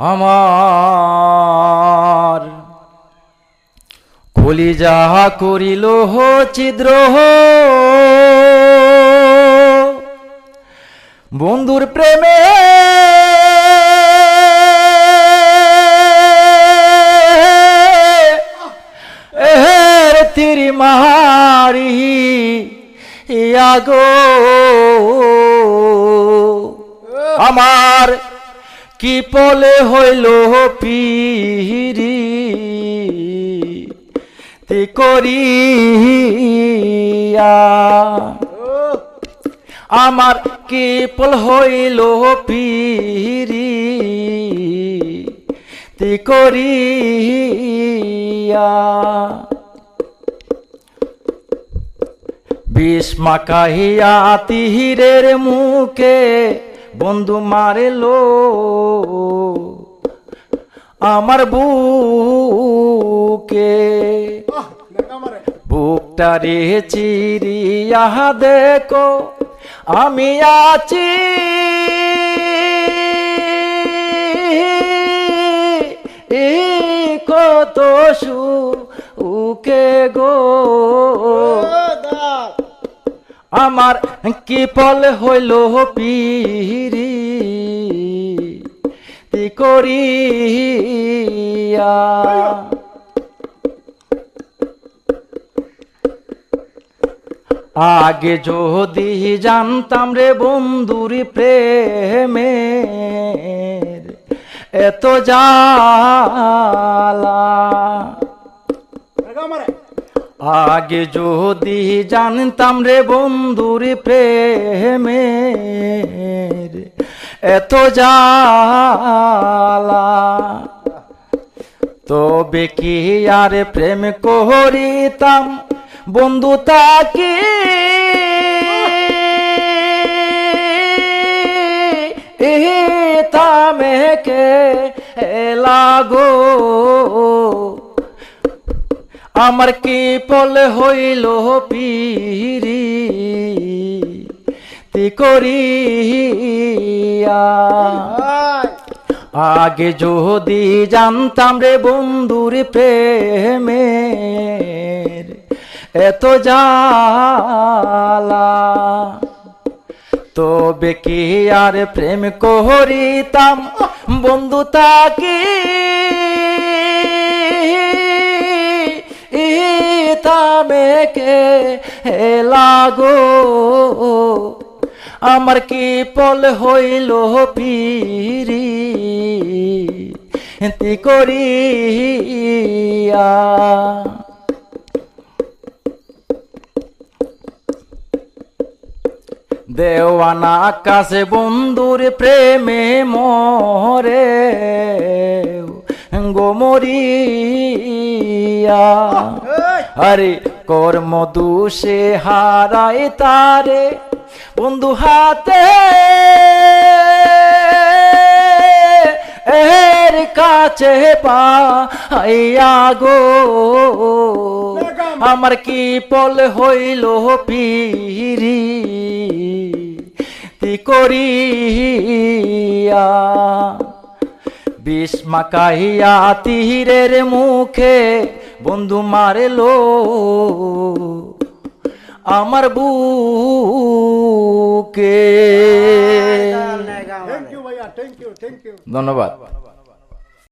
আমার। কলি যাহা করিল ছিদ্র বন্ধুর প্রেমে এর তিরি মারি ইয়াগো। আমার কি পলে হইল পিরি তে করিয়া আমার কি পল হইল পিরি তে করিয়া বিষ মাকাহিয়া তিহিরের মুখে বন্ধু মারেলো। আমার বুকে। বুকটা রে চিরিয়া দেখো আমি আছি। কত সুকে আমার কি পল হইল পিরি? তি করিয়া? আগে যদি জানতাম রে বন্ধুর প্রেমের, এত জালা আগে যদি জানতাম রে বন্ধুর প্রেমের এত জালা তবে কি আর প্রেম করিতাম বন্ধু তাকে? তামেকে লাগো আমার কি পলে হইল পিরি? তি করিয়া। আগে যদি জানতাম রে বন্ধুর প্রেমের এত জালা তবে কি আর প্রেম করিতাম? বন্ধু তাকে তামেকে লাগো? আমার কি পল হইল পিরি তি করিয়া দেওয়ানা আকাশে বন্ধুর প্রেমে মরে গোমরিয়া আরে কর্ম দোষে হারায় তারে। বন্ধু হাতে এর কাছে পাইয়া গো আমার কি পল হইল পিরি? তি করিয়া? বিষ মাকাইয়া তীরের মুখে বন্ধু মারেলো। আমার বুকে। থ্যাংক ইউ ভাইয়া থ্যাংক ইউ থ্যাংক ইউ ধন্যবাদ।